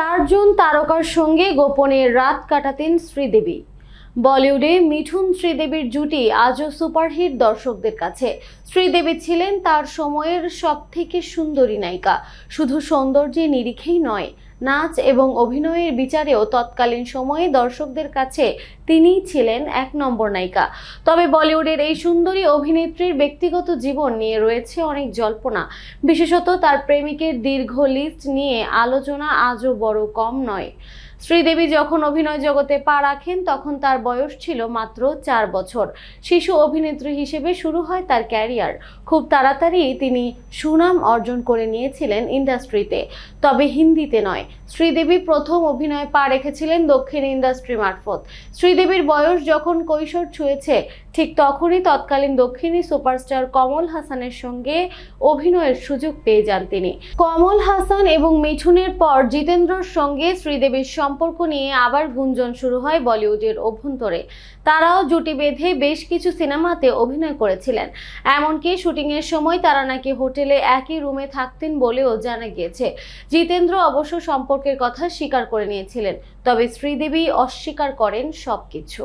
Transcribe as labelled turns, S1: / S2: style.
S1: চারজন তারকার সঙ্গে গোপনে রাত কাটাতেন শ্রীদেবী। বলিউডে মিঠুন শ্রীদেবীর জুটি আজও সুপারহিট দর্শকদের কাছে। শ্রীদেবী ছিলেন তার সময়ের সবথেকে সুন্দরী নায়িকা। শুধু সৌন্দর্যে নিরিখেই নয় নাচ এবং অভিনয়ের বিচারেও তৎকালীন সময়ে দর্শকদের কাছে তিনিই ছিলেন এক নম্বর নায়িকা। তবে বলিউডের এই সুন্দরী অভিনেত্রীর ব্যক্তিগত জীবন নিয়ে রয়েছে অনেক জল্পনা। বিশেষত তার প্রেমিকের দীর্ঘ লিস্ট নিয়ে আলোচনা আজও বড় কম নয়। শ্রীদেবী যখন অভিনয় জগতে পা রাখেন, তখন তার বয়স ছিল মাত্র চার বছর। শিশু অভিনেত্রী হিসেবে শুরু হয় তার ক্যারিয়ার। খুব তাড়াতাড়ি তিনি সুনাম অর্জন করে নিয়েছিলেন ইন্ডাস্ট্রিতে। তবে হিন্দিতে নয়। শ্রীদেবী প্রথম অভিনয় পা রেখেছিলেন দক্ষিণ ইন্ডাস্ট্রি মারফত। শ্রীদেবীর বয়স যখন কৈশোর ছুঁয়েছে ঠিক তখনই তৎকালীন দক্ষিণী সুপারস্টার কমল হাসানের সঙ্গে অভিনয়ের সুযোগ পেয়ে যান তিনি। কমল হাসান এবং মিঠুনের পর জিতেন্দ্রর সঙ্গে শ্রীদেবীর সম্পর্ক নিয়ে আবার গুঞ্জন শুরু হয় বলিউডের অভ্যন্তরে। তারাও জুটি বেঁধে বেশ কিছু সিনেমাতে অভিনয় করেছিলেন। এমনকি শুটিংয়ের সময় তারা নাকি হোটেলে একই রুমে থাকতেন বলেও জানা গিয়েছে। জিতেন্দ্র অবশ্য সম্পর্কের কথা স্বীকার করে নিয়েছিলেন, তবে শ্রীদেবী অস্বীকার করেন সবকিছু।